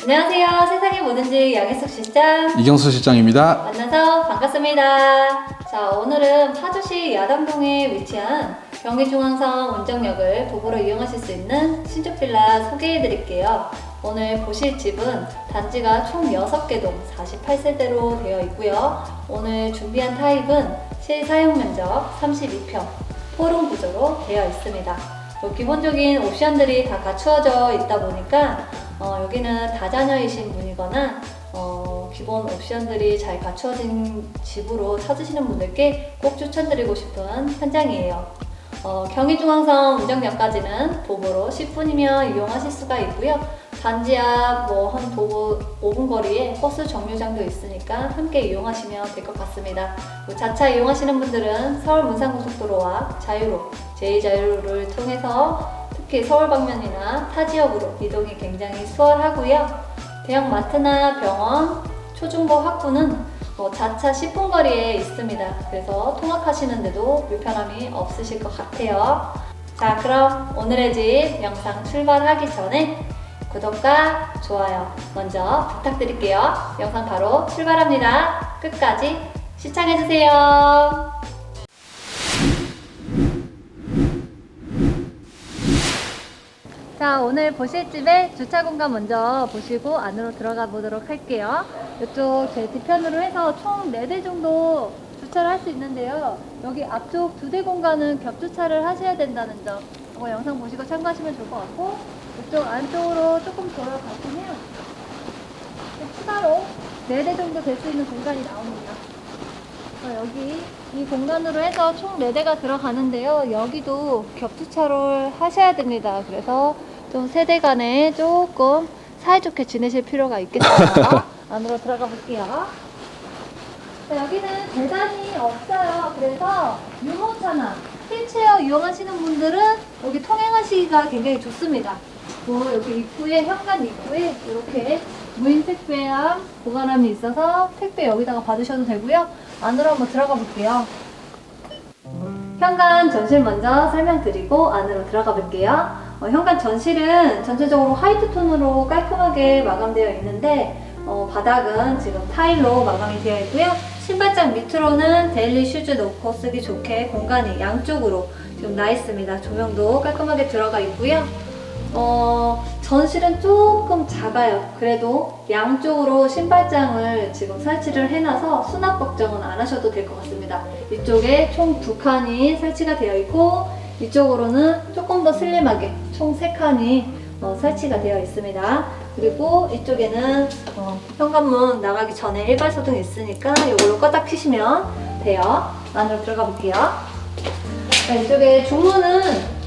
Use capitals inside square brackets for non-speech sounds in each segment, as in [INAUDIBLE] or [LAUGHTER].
안녕하세요. 세상의 뭐든지 양혜숙 실장 이경수 실장입니다. 만나서 반갑습니다. 자, 오늘은 파주시 야담동에 위치한 경기중앙선 운정역을 도보로 이용하실 수 있는 신축 빌라 소개해 드릴게요. 오늘 보실 집은 단지가 총 6개 동 48세대로 되어 있고요. 오늘 준비한 타입은 실사용 면적 32평, 포럼 구조로 되어 있습니다. 또 기본적인 옵션들이 다 갖추어져 있다 보니까 어, 여기는 다자녀이신 분이거나 어, 기본 옵션들이 잘 갖추어진 집으로 찾으시는 분들께 꼭 추천드리고 싶은 현장이에요. 어, 경의중앙선 운정역까지는 도보로 10분이면 이용하실 수가 있고요. 단지 앞뭐한 도보 5분 거리에 버스 정류장도 있으니까 함께 이용하시면 될 것 같습니다. 뭐 자차 이용하시는 분들은 서울 문산고속도로와 자유로, 제2자유로를 통해서 특히 서울 방면이나 타 지역으로 이동이 굉장히 수월하고요. 대형 마트나 병원, 초중고 학부는 뭐 자차 10분 거리에 있습니다. 그래서 통학하시는데도 불편함이 없으실 것 같아요. 자, 그럼 오늘의 집 영상 출발하기 전에 구독과 좋아요 먼저 부탁드릴게요. 영상 바로 출발합니다. 끝까지 시청해주세요. 자, 오늘 보실 집의 주차 공간 먼저 보시고 안으로 들어가 보도록 할게요. 이쪽 제 뒤편으로 해서 총 4대 정도 주차를 할 수 있는데요. 여기 앞쪽 두 대 공간은 겹주차를 하셔야 된다는 점. 이거 영상 보시고 참고하시면 좋을 것 같고, 이쪽 안쪽으로 조금 돌아가시면 추가로 4대 정도 될 수 있는 공간이 나옵니다. 어, 여기 이 공간으로 해서 총 4대가 들어가는데요. 여기도 겹주차를 하셔야 됩니다. 그래서 좀 세대 간에 조금 사이좋게 지내실 필요가 있겠어요. [LAUGHS] 안으로 들어가 볼게요. 자, 여기는 계단이 없어요. 그래서 유모차나 휠체어 이용하시는 분들은 여기 통행하시기가 굉장히 좋습니다. 뭐 여기 입구에 현관 입구에 이렇게 무인 택배함 보관함이 있어서 택배 여기다가 받으셔도 되고요. 안으로 한번 들어가 볼게요. 현관 전실 먼저 설명드리고 안으로 들어가 볼게요. 어, 현관 전실은 전체적으로 화이트 톤으로 깔끔하게 마감되어 있는데 어, 바닥은 지금 타일로 마감이 되어 있고요. 신발장 밑으로는 데일리 슈즈 놓고 쓰기 좋게 공간이 양쪽으로 지금 나 있습니다. 조명도 깔끔하게 들어가 있고요. 어, 전실은 조금 작아요. 그래도 양쪽으로 신발장을 지금 설치를 해놔서 수납 걱정은 안 하셔도 될 것 같습니다. 이쪽에 총 두 칸이 설치가 되어 있고 이쪽으로는 조금 더 슬림하게 총 세 칸이 어, 설치가 되어 있습니다. 그리고 이쪽에는 어, 현관문 나가기 전에 일발 소등이 있으니까 이걸로 껐다 키시면 돼요. 안으로 들어가 볼게요. 자, 이쪽에 중문은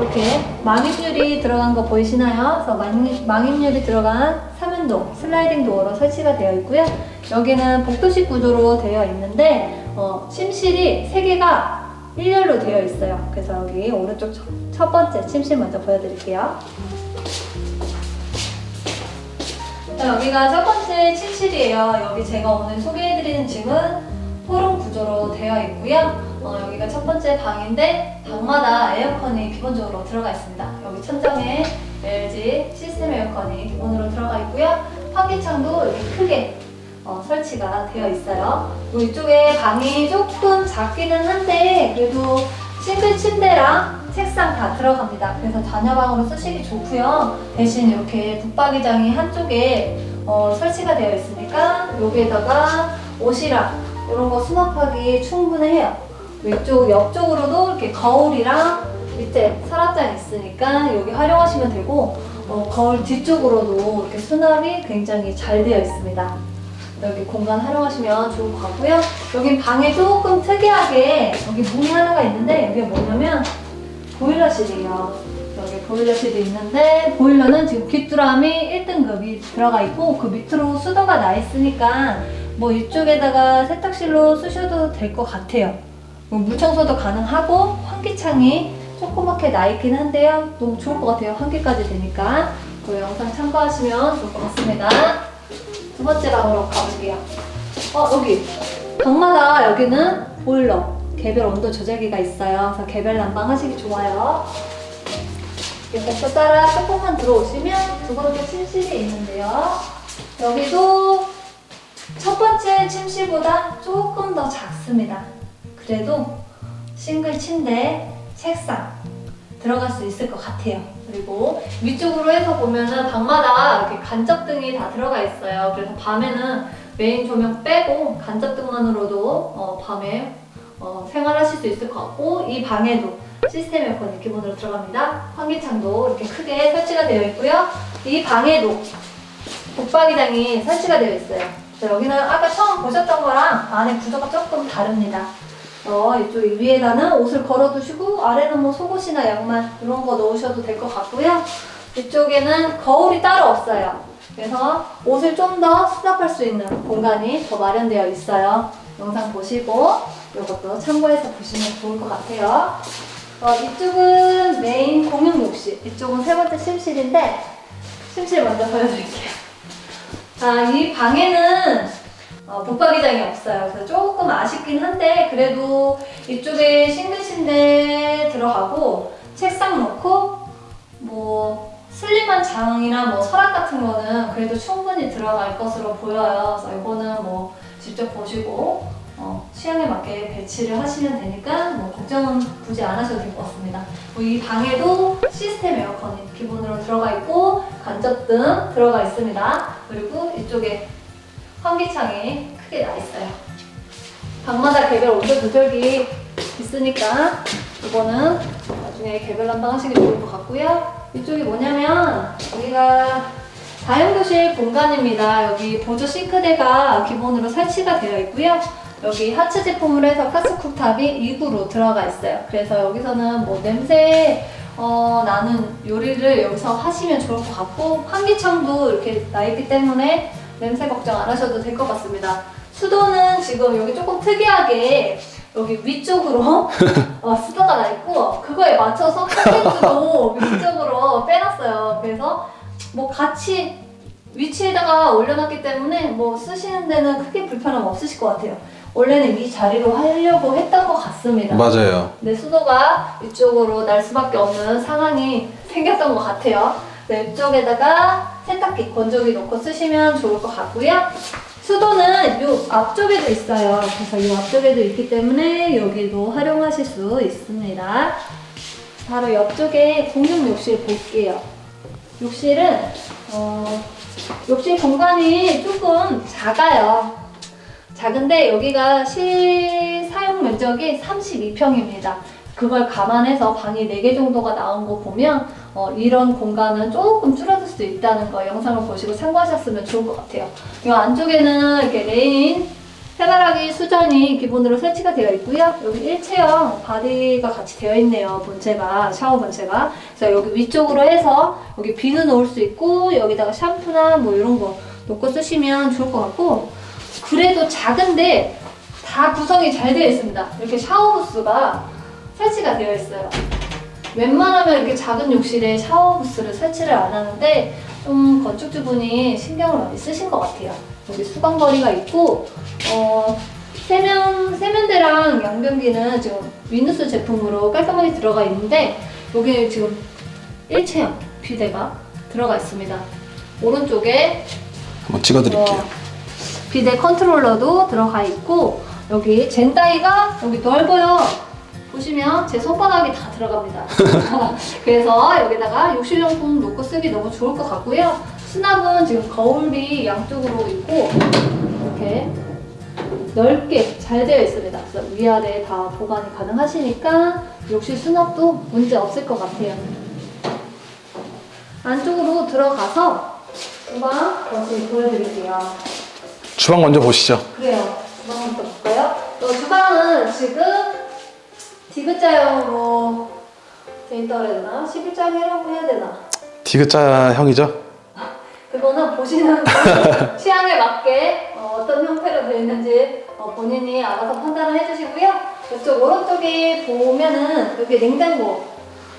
이렇게 망입률이 들어간 거 보이시나요? 그래서 망, 망입률이 들어간 3연동 슬라이딩 도어로 설치가 되어 있고요. 여기는 복도식 구조로 되어 있는데 어, 침실이 3개가 일렬로 되어 있어요. 그래서 여기 오른쪽 첫, 첫 번째 침실 먼저 보여드릴게요. 자, 여기가 첫 번째 침실이에요. 여기 제가 오늘 소개해드리는 집은 포럼 구조로 되어 있고요. 어, 여기가 첫 번째 방인데 방마다 에어컨이 기본적으로 들어가 있습니다. 여기 천장에 LG 시스템 에어컨이 기본으로 들어가 있고요. 환기창도 이렇게 크게 어, 설치가 되어 있어요. 그리고 이쪽에 방이 조금 작기는 한데 그래도 싱글 침대랑 책상 다 들어갑니다. 그래서 자녀방으로 쓰시기 좋고요. 대신 이렇게 붙박이장이 한쪽에 어, 설치가 되어 있으니까 여기에다가 옷이랑 이런 거 수납하기 충분해요. 이쪽 옆쪽으로도 이렇게 거울이랑 밑에 서랍장 있으니까 여기 활용하시면 되고 어, 거울 뒤쪽으로도 이렇게 수납이 굉장히 잘 되어 있습니다. 여기 공간 활용하시면 좋을 것 같고요. 여기 방에 조금 특이하게 여기 문이 하나가 있는데 여기 뭐냐면 보일러실이에요. 여기 보일러실이 있는데 보일러는 지금 귀뚜라미 1등급이 들어가 있고 그 밑으로 수도가 나 있으니까 뭐 이쪽에다가 세탁실로 쓰셔도 될 것 같아요. 뭐 물청소도 가능하고 환기창이 조그맣게 나 있긴 한데요. 너무 좋을 것 같아요. 환기까지 되니까 그 영상 참고하시면 좋을 것 같습니다. 두 번째 방으로 가볼게요. 어 여기 방마다 여기는 보일러 개별 온도 조절기가 있어요. 그래서 개별 난방 하시기 좋아요. 벽도 따라 조금만 들어오시면 두 번째 침실이 있는데요. 여기도 첫 번째 침실보다 조금 더 작습니다. 그래도 싱글 침대, 책상 들어갈 수 있을 것 같아요. 그리고 위쪽으로 해서 보면은 방마다 이렇게 간접등이 다 들어가 있어요. 그래서 밤에는 메인 조명 빼고 간접등만으로도 어, 밤에 어, 생활하실 수 있을 것 같고 이 방에도 시스템 에어컨이 기본으로 들어갑니다. 환기창도 이렇게 크게 설치가 되어 있고요. 이 방에도 북박이장이 설치가 되어 있어요. 여기는 아까 처음 보셨던 거랑 안에 구조가 조금 다릅니다. 어, 이쪽 위에다는 옷을 걸어두시고 아래는 뭐 속옷이나 양말 이런 거 넣으셔도 될 것 같고요. 이쪽에는 거울이 따로 없어요. 그래서 옷을 좀 더 수납할 수 있는 공간이 더 마련되어 있어요. 영상 보시고 이것도 참고해서 보시면 좋을 것 같아요. 어, 이쪽은 메인 공용 욕실, 이쪽은 세 번째 침실인데 침실 먼저 보여드릴게요. 자, 이 방에는 어, 붙박이장이 없어요. 그래서 조금 아쉽긴 한데 그래도 이쪽에 싱글 침대 들어가고 책상 놓고 뭐 슬림한 장이나 뭐 서랍 같은 거는 그래도 충분히 들어갈 것으로 보여요. 그래서 이거는 뭐 직접 보시고 어, 취향에 맞게 배치를 하시면 되니까 뭐 걱정은 굳이 안 하셔도 될 것 같습니다. 뭐 이 방에도 시스템 에어컨이 기본으로 들어가 있고 간접등 들어가 있습니다. 그리고 이쪽에 환기창이 크게 나 있어요. 방마다 개별 온도 조절기 있으니까 이거는 나중에 개별 담당하시기 좋을 것 같고요. 이쪽이 뭐냐면 여기가 다용도실 공간입니다. 여기 보조 싱크대가 기본으로 설치가 되어 있고요. 여기 하츠 제품으로 해서 가스쿡탑이 2구로 들어가 있어요. 그래서 여기서는 뭐 냄새 어, 나는 요리를 여기서 하시면 좋을 것 같고 환기창도 이렇게 나 있기 때문에 냄새 걱정 안 하셔도 될 것 같습니다. 수도는 지금 여기 조금 특이하게 여기 위쪽으로 [LAUGHS] 어, 수도가 나 있고 그거에 맞춰서 콘센트도 [LAUGHS] 위쪽으로 빼놨어요. 그래서 뭐 같이 위치에다가 올려놨기 때문에 뭐 쓰시는 데는 크게 불편함 없으실 것 같아요. 원래는 이 자리로 하려고 했던 것 같습니다. 맞아요. 네, 수도가 이쪽으로 날 수밖에 없는 상황이 생겼던 것 같아요. 네, 이쪽에다가 세탁기, 건조기 놓고 쓰시면 좋을 것 같고요. 수도는 이 앞쪽에도 있어요. 그래서 이 앞쪽에도 있기 때문에 여기도 활용하실 수 있습니다. 바로 옆쪽에 공용 욕실 볼게요. 욕실은 어, 욕실 공간이 조금 작아요. 작은데 여기가 실 사용 면적이 32평입니다. 그걸 감안해서 방이 4개 정도가 나온 거 보면 어, 이런 공간은 조금 줄어들 수 있다는 거 영상을 보시고 참고하셨으면 좋을 것 같아요. 이 안쪽에는 이렇게 레인 해바라기 수전이 기본으로 설치가 되어 있고요. 여기 일체형 바디가 같이 되어 있네요. 본체가 샤워 본체가. 그래서 여기 위쪽으로 해서 여기 비누 넣을 수 있고 여기다가 샴푸나 뭐 이런 거 놓고 쓰시면 좋을 것 같고 그래도 작은데 다 구성이 잘 되어 있습니다. 이렇게 샤워 부스가 설치가 되어 있어요. 웬만하면 이렇게 작은 욕실에 샤워 부스를 설치를 안 하는데 좀 건축주분이 신경을 많이 쓰신 것 같아요. 여기 수건거리가 있고 어, 세면 세면대랑 양변기는 지금 위누스 제품으로 깔끔하게 들어가 있는데 여기 지금 일체형 비데가 들어가 있습니다. 오른쪽에 한번 찍어드릴게요. 어, 비데 컨트롤러도 들어가 있고 여기 젠다이가 여기 넓어요. 보시면 제 손바닥이 다 들어갑니다. [LAUGHS] 그래서 여기다가 욕실용품 놓고 쓰기 너무 좋을 것 같고요. 수납은 지금 거울이 양쪽으로 있고 이렇게 넓게 잘 되어 있습니다. 위아래 다 보관이 가능하시니까 욕실 수납도 문제 없을 것 같아요. 안쪽으로 들어가서 주방 다시 보여드릴게요. 주방 먼저 보시죠. 그래요. 주방 한번 볼까요? 어, 주방은 지금 디귿자형으로 돼 있다고 해야 되나? 11자형이라고 해야 되나? 디귿자 형이죠? 그거는 보시는 분 [LAUGHS] 취향에 맞게 어, 떤 형태로 되어 있는지 어, 본인이 알아서 판단을 해주시고요. 이쪽 오른쪽에 보면은 여기 냉장고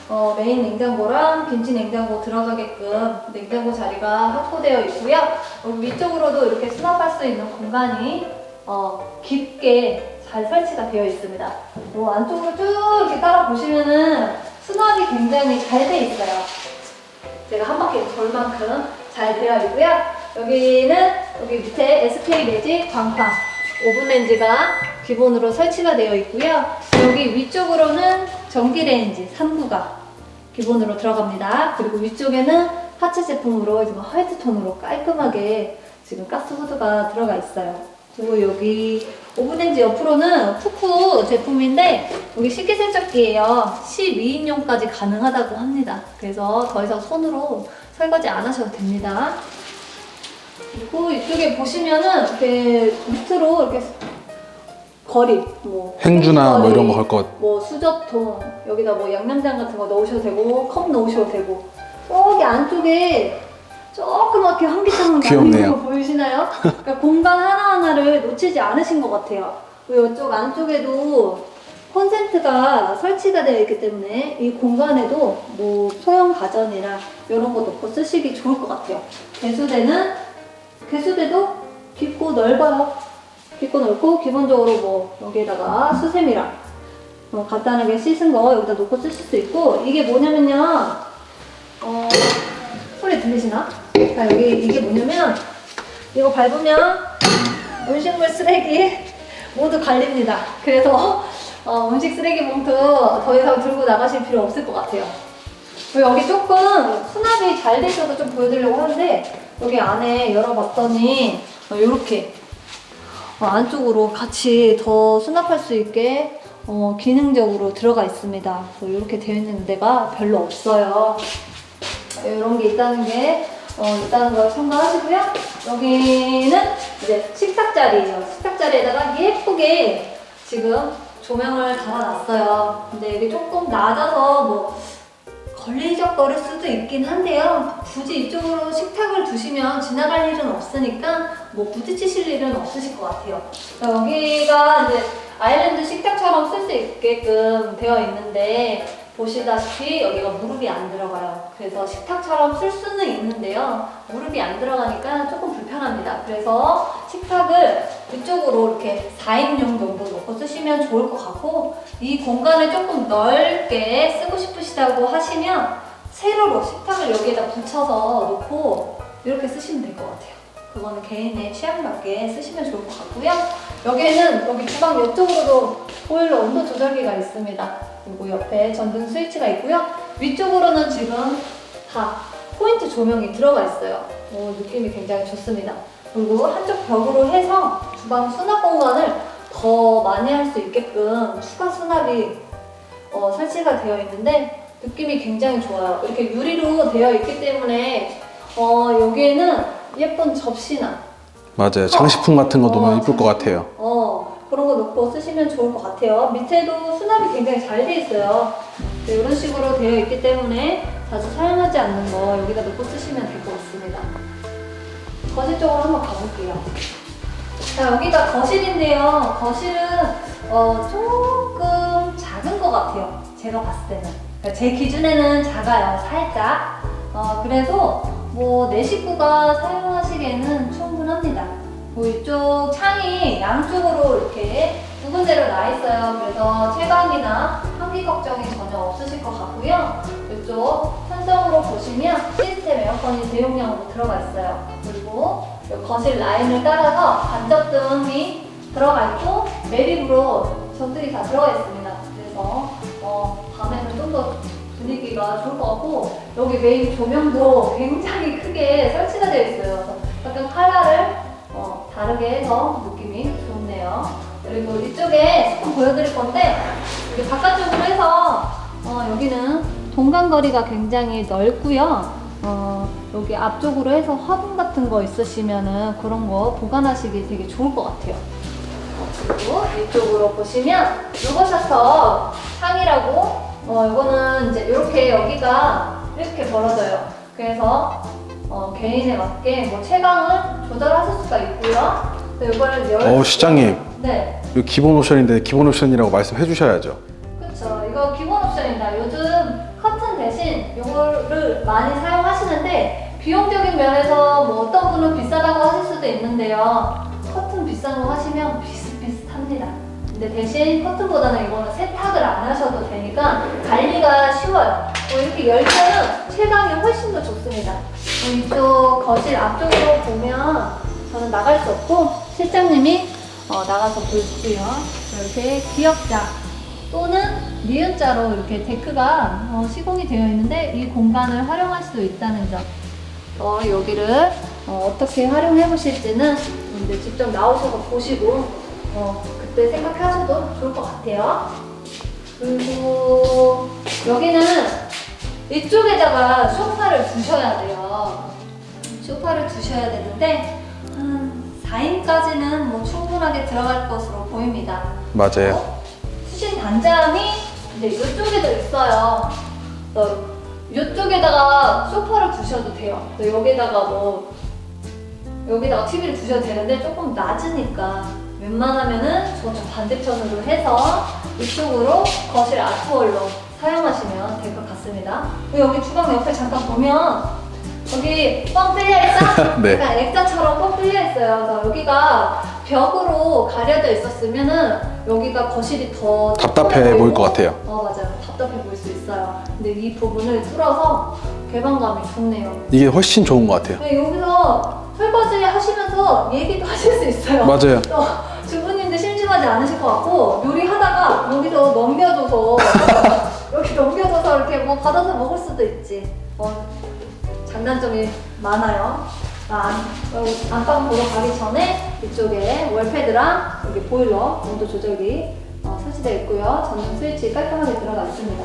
어, 메인 냉장고랑 김치 냉장고 들어가게끔 냉장고 자리가 확보되어 있고요. 여기 위쪽으로도 이렇게 수납할 수 있는 공간이 어, 깊게 잘 설치가 되어 있습니다. 요 안쪽으로 쭉 이렇게 따라 보시면은 수납이 굉장히 잘 돼 있어요. 내가 한 바퀴 돌 만큼 잘 되어 있고요. 여기는 여기 밑에 SK 매직 광판 오븐 레인지가 기본으로 설치가 되어 있고요. 여기 위쪽으로는 전기 레인지 3구가 기본으로 들어갑니다. 그리고 위쪽에는 하체 제품으로 지금 화이트 톤으로 깔끔하게 지금 가스 후드가 들어가 있어요. 그리고 여기 오븐렌지 옆으로는 푸쿠 제품인데 여기 식기세척기예요. 12인용까지 가능하다고 합니다. 그래서 더 이상 손으로 설거지 안 하셔도 됩니다. 그리고 이쪽에 보시면은 이렇게 밑으로 이렇게 거리, 뭐 행주나 뭐 이런 거걸 것. 뭐 수저통 여기다 뭐 양념장 같은 거 넣으셔도 되고 컵 넣으셔도 되고 저기 안쪽에 조그맣게 환기창 귀엽네요. 보이시나요? 그러니까 공간 하나하나를 놓치지 않으신 것 같아요. 그리고 이쪽 안쪽에도 콘센트가 설치가 되어 있기 때문에 이 공간에도 뭐 소형 가전이나 이런 거 넣고 쓰시기 좋을 것 같아요. 개수대는 개수대도 깊고 넓어요. 깊고 넓고 기본적으로 뭐 여기에다가 수세미랑 뭐 간단하게 씻은 거 여기다 놓고 쓰실 수 있고 이게 뭐냐면요 어 소리 들리시나? 자 여기 이게 뭐냐면 이거 밟으면 음식물 쓰레기 모두 갈립니다. 그래서 어, 음식 쓰레기 봉투 더 이상 들고 나가실 필요 없을 것 같아요. 여기 조금 수납이 잘 돼 있어서 좀 보여드리려고 하는데 여기 안에 열어봤더니 어, 이렇게 어, 안쪽으로 같이 더 수납할 수 있게 어, 기능적으로 들어가 있습니다. 이렇게 되어 있는 데가 별로 없어요. 이런 게 있다는 게 어, 있다는 걸 참고하시고요. 여기는 이제 식탁 자리예요. 식탁 자리에다가 예쁘게 지금 조명을 달아놨어요. 근데 여기 조금 낮아서 뭐 걸리적거릴 수도 있긴 한데요. 굳이 이쪽으로 식탁을 두시면 지나갈 일은 없으니까 뭐 부딪히실 일은 없으실 것 같아요. 여기가 이제 아일랜드 식탁처럼 쓸 수 있게끔 되어 있는데 보시다시피 여기가 무릎이 안 들어가요. 그래서 식탁처럼 쓸 수는 있는데요. 무릎이 안 들어가니까 조금 불편합니다. 그래서 식탁을 이쪽으로 이렇게 4인용 정도 놓고 쓰시면 좋을 것 같고 이 공간을 조금 넓게 쓰고 싶으시다고 하시면 세로로 식탁을 여기에다 붙여서 놓고 이렇게 쓰시면 될 것 같아요. 그거는 개인의 취향 맞게 쓰시면 좋을 것 같고요. 여기에는 여기 주방 옆쪽으로도 보일러 온도 조절기가 있습니다. 그리고 옆에 전등 스위치가 있고요. 위쪽으로는 지금 다 포인트 조명이 들어가 있어요. 오, 느낌이 굉장히 좋습니다. 그리고 한쪽 벽으로 해서 주방 수납 공간을 더 많이 할 수 있게끔 추가 수납이 어, 설치가 되어 있는데 느낌이 굉장히 좋아요. 이렇게 유리로 되어 있기 때문에 어, 여기에는 예쁜 접시나 맞아요. 장식품 같은 거 놓으면 어, 이쁠 것 같아요. 어, 그런 거 넣고 쓰시면 좋을 것 같아요. 밑에도 수납이 굉장히 잘 돼 있어요. 네, 이런 식으로 되어 있기 때문에 자주 사용하지 않는 거 여기다 넣고 쓰시면 될 것 같습니다. 거실 쪽으로 한번 가볼게요. 자, 여기가 거실인데요. 거실은 어, 조금 작은 것 같아요. 제가 봤을 때는. 그러니까 제 기준에는 작아요. 살짝. 어, 그래서 뭐내 식구가 사용하시기에는 충분합니다. 뭐 이쪽 창이 양쪽으로 이렇게 두 군데로 나 있어요. 그래서 채광이나 환기 걱정이 전혀 없으실 것 같고요. 이쪽 현성으로 보시면 시스템 에어컨이 대용량으로 들어가 있어요. 그리고 이 거실 라인을 따라서 간접등이 들어가 있고 매립으로 전등이 다 들어가 있습니다. 그래서 어, 밤에는 좀 더 분위기가 좋을 것 같고 여기 메인 조명도 [LAUGHS] 굉장히 크게 설치가 되어 있어요. 약간 어, 다르게 해서 느낌이 좋네요. 그리고 이쪽에 조금 보여드릴 건데 여기 바깥쪽으로 해서 어, 여기는 동간거리가 굉장히 넓고요. 어, 여기 앞쪽으로 해서 화분 같은 거 있으시면은 그런 거 보관하시기 되게 좋을 것 같아요. 어, 그리고 이쪽으로 보시면 요거 셔터 창이라고 어, 요거는 이제 이렇게 여기가 이렇게 벌어져요. 그래서 어, 개인에 맞게 뭐 채광을 조절하실 수가 있고요. 또 이거를 열. 어 시장님, 네, 이거 기본 옵션인데 기본 옵션이라고 말씀해 주셔야죠. 그렇죠. 이거 기본 옵션입니다. 요즘 커튼 대신 이거를 많이 사용하시는데 비용적인 면에서 뭐 어떤 분은 비싸다고 하실 수도 있는데요. 커튼 비싼 거 하시면 비슷비슷합니다. 근데 대신 커튼보다는 이거는 세탁을 안 하셔도 되니까 관리가 쉬워요. 어, 이렇게 열면은 체감이 훨씬 더 좋습니다. 어, 이쪽 거실 앞쪽으로 보면 저는 나갈 수 없고 실장님이 어, 나가서 볼게요. 이렇게 기역자 또는 니은자로 이렇게 데크가 어, 시공이 되어 있는데 이 공간을 활용할 수도 있다는 점. 어, 여기를 어, 떻게 활용해 보실지는 이제 직접 나오셔서 보시고 어, 그때 생각하셔도 좋을 것 같아요. 그리고 여기는 이쪽에다가 소파를 두셔야 돼요. 소파를 두셔야 되는데 한 4인까지는 뭐 충분하게 들어갈 것으로 보입니다. 맞아요. 어? 수신 단장이 이제 이쪽에도 있어요. 어, 이쪽에다가 소파를 두셔도 돼요. 또 여기다가 뭐 여기다가 TV를 두셔도 되는데 조금 낮으니까 웬만하면은 저쪽 반대편으로 해서 이쪽으로 거실 아트홀로 사용하시면 될 것 같습니다. 그리고 여기 주방 옆에 잠깐 보면 여기 뻥 뚫려 있어? [LAUGHS] 네. 약간 액자처럼 뻥 뚫려 있어요. 그래서 여기가 벽으로 가려져 있었으면은 여기가 거실이 더 답답해 보일 것 같아요. 어 맞아요. 답답해 보일 수 있어요. 근데 이 부분을 뚫어서 개방감이 좋네요. 이게 훨씬 좋은 것 같아요. 네, 여기서 설거지 하시면서 얘기도 하실 수 있어요. 맞아요. 어, 심심하지 않으실 것 같고 요리하다가 여기서 넘겨줘서 여기 넘겨줘서 이렇게 뭐 받아서 먹을 수도 있지. 어, 장단점이 많아요. 아, 안- 안방 보러 가기 전에 이쪽에 월패드랑 여기 보일러 온도 조절기 어, 설치되어 있고요. 전등 스위치 깔끔하게 들어가 있습니다.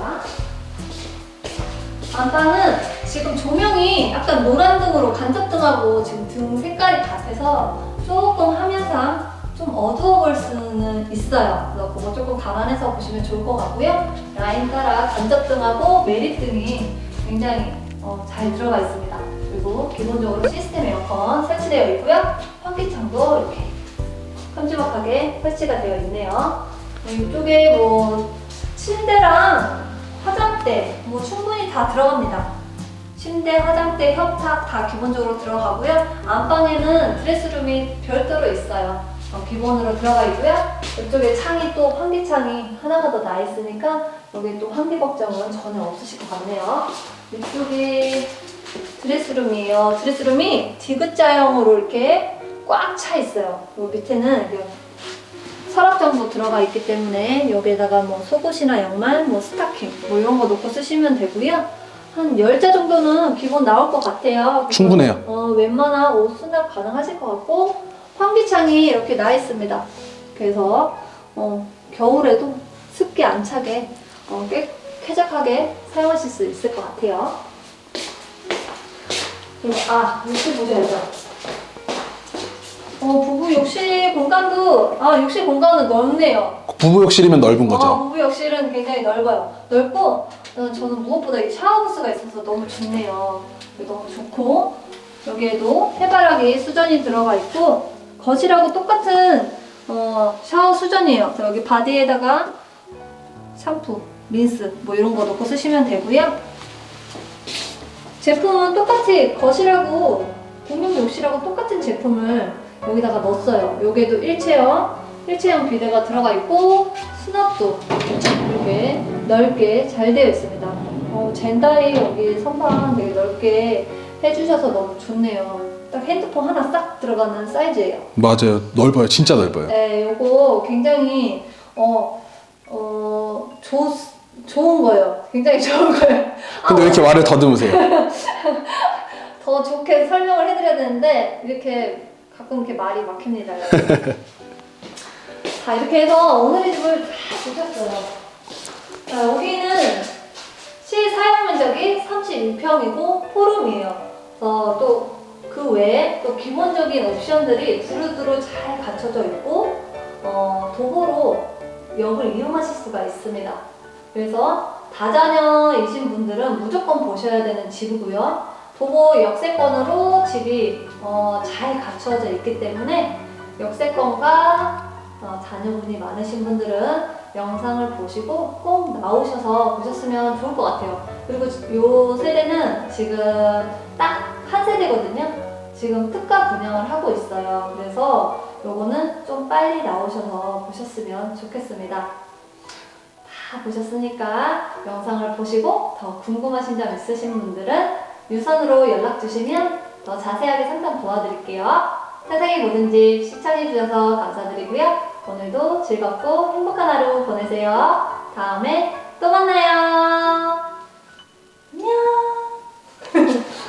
안방은 지금 조명이 약간 노란등으로 간접등하고 지금 등 색깔이 같아서 조금 화면상 좀 어두워 보일 수는 있어요. 그래서 그거 조금 감안해서 보시면 좋을 것 같고요. 라인 따라 간접등하고 메리등이 굉장히 어, 잘 들어가 있습니다. 그리고 기본적으로 시스템 에어컨 설치되어 있고요. 환기창도 이렇게 큼지막하게 설치가 되어 있네요. 어, 이쪽에 뭐 침대랑 화장대 뭐 충분히 다 들어갑니다. 침대, 화장대, 협탁 다 기본적으로 들어가고요. 안방에는 드레스룸이 별도로 있어요. 어, 기본으로 들어가 있고요. 이쪽에 창이 또 환기창이 하나가 더 나 있으니까 여기 또 환기 걱정은 전혀 없으실 것 같네요. 이쪽이 드레스룸이에요. 드레스룸이 디귿자형으로 이렇게 꽉 차 있어요. 요 밑에는 이렇게 서랍장도 들어가 있기 때문에 여기에다가 뭐 속옷이나 양말, 뭐 스타킹 뭐 이런 거 놓고 쓰시면 되고요. 한 10자 정도는 기본 나올 것 같아요. 충분해요. 어, 웬만한 옷 수납 가능하실 것 같고 환기창이 이렇게 나 있습니다. 그래서 어, 겨울에도 습기 안 차게 어, 꽤 쾌적하게 사용하실 수 있을 것 같아요. 그리고 아 욕실 보셔야죠. 어 부부 욕실 공간도 아 욕실 공간은 넓네요. 부부 욕실이면 넓은 아, 거죠. 부부 욕실은 굉장히 넓어요. 넓고 어, 저는 무엇보다 이 샤워 부스가 있어서 너무 좋네요. 너무 좋고 여기에도 해바라기 수전이 들어가 있고 거실하고 똑같은 어, 샤워 수전이에요. 그래서 여기 바디에다가 샴푸, 린스 뭐 이런 거 넣고 쓰시면 되고요. 제품은 똑같이 거실하고 공용 욕실하고 똑같은 제품을 여기다가 넣었어요. 여기에도 일체형, 일체형 비데가 들어가 있고 수납도 이렇게 넓게 잘 되어 있습니다. 어, 젠다이 여기 선반 되게 넓게 해주셔서 너무 좋네요. 딱 핸드폰 하나 싹 들어가는 사이즈예요. 맞아요. 넓어요. 진짜 넓어요. 네, 요거 굉장히 어, 어, 좋, 좋은 거예요. 굉장히 좋은 거예요. 근데 왜 이렇게 말을 더듬으세요? [LAUGHS] 더 좋게 설명을 해드려야 되는데 이렇게 가끔 이렇게 말이 막힙니다. [LAUGHS] 자 이렇게 해서 오늘의 집을 다 보셨어요. 자 여기는 실 사용 면적이 32평이고 포룸이에요. 그래서 또 그 외에 또 기본적인 옵션들이 두루두루 잘 갖춰져 있고 어, 도보로 역을 이용하실 수가 있습니다. 그래서 다자녀이신 분들은 무조건 보셔야 되는 집이고요. 도보 역세권으로 집이 어, 잘 갖춰져 있기 때문에 역세권과 어, 자녀분이 많으신 분들은 영상을 보시고 꼭 나오셔서 보셨으면 좋을 것 같아요. 그리고 요 세대는 지금 딱 한 세대거든요. 지금 특가 분양을 하고 있어요. 그래서 요거는 좀 빨리 나오셔서 보셨으면 좋겠습니다. 다 보셨으니까 영상을 보시고 더 궁금하신 점 있으신 분들은 유선으로 연락 주시면 더 자세하게 상담 도와드릴게요. 세상의 모든 집 시청해주셔서 감사드리고요. 오늘도 즐겁고 행복한 하루 보내세요. 다음에 또 만나요.